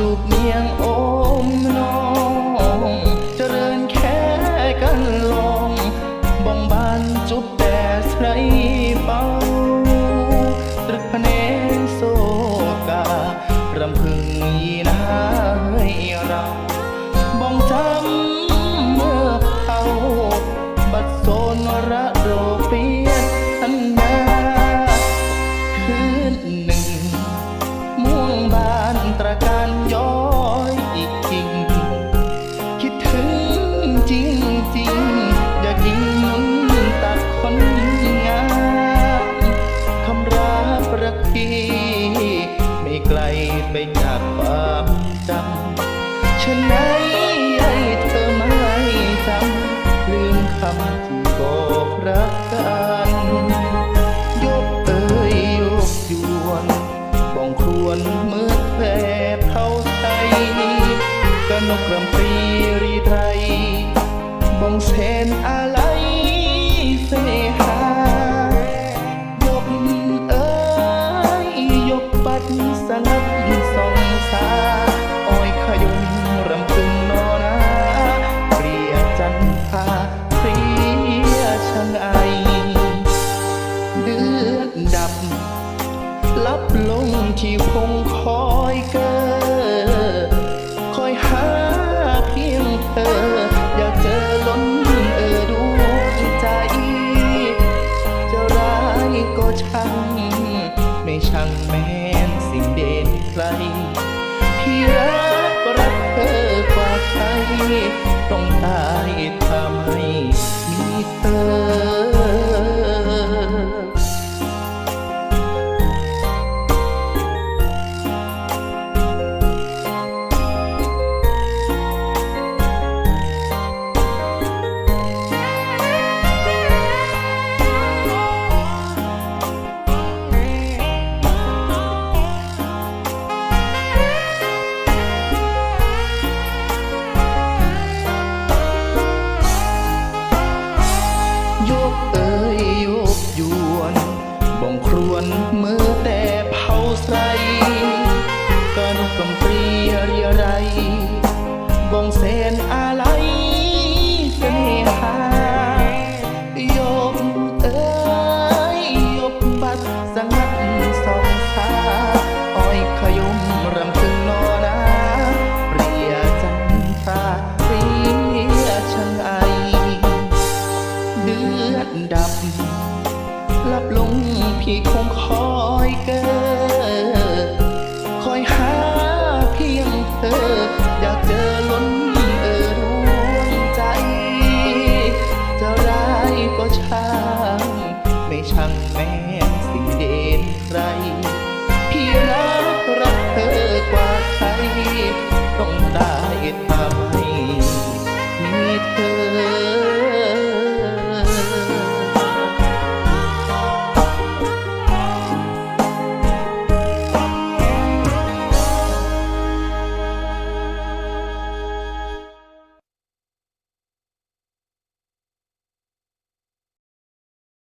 จูบเมียงโอมน้องเจริญแค่กันลองบ้องบานจูบแต่ใครเป่าตรึกพเนโซกา รำพึงยีน นกรำปรีรีไทยบ้องเสนอะไรเสหายกเอ่ยยกปัดสงัดส่องสาอ้อยขยุมรำพึงนอนาเปรียจันทาเปรียชังไอเดือนดับลับลงที่คงคอยเกอ ช่างแม้นสิ่งเด่นใครพี่รักรักเธอกว่าใครต้องตายทำไม เลือดดับลับลงพี่คงคอยเกิดคอยหาเพียงเธออยากเจอล้นเออดวงใจ จะร้ายก็ช่างไม่ช่างแม้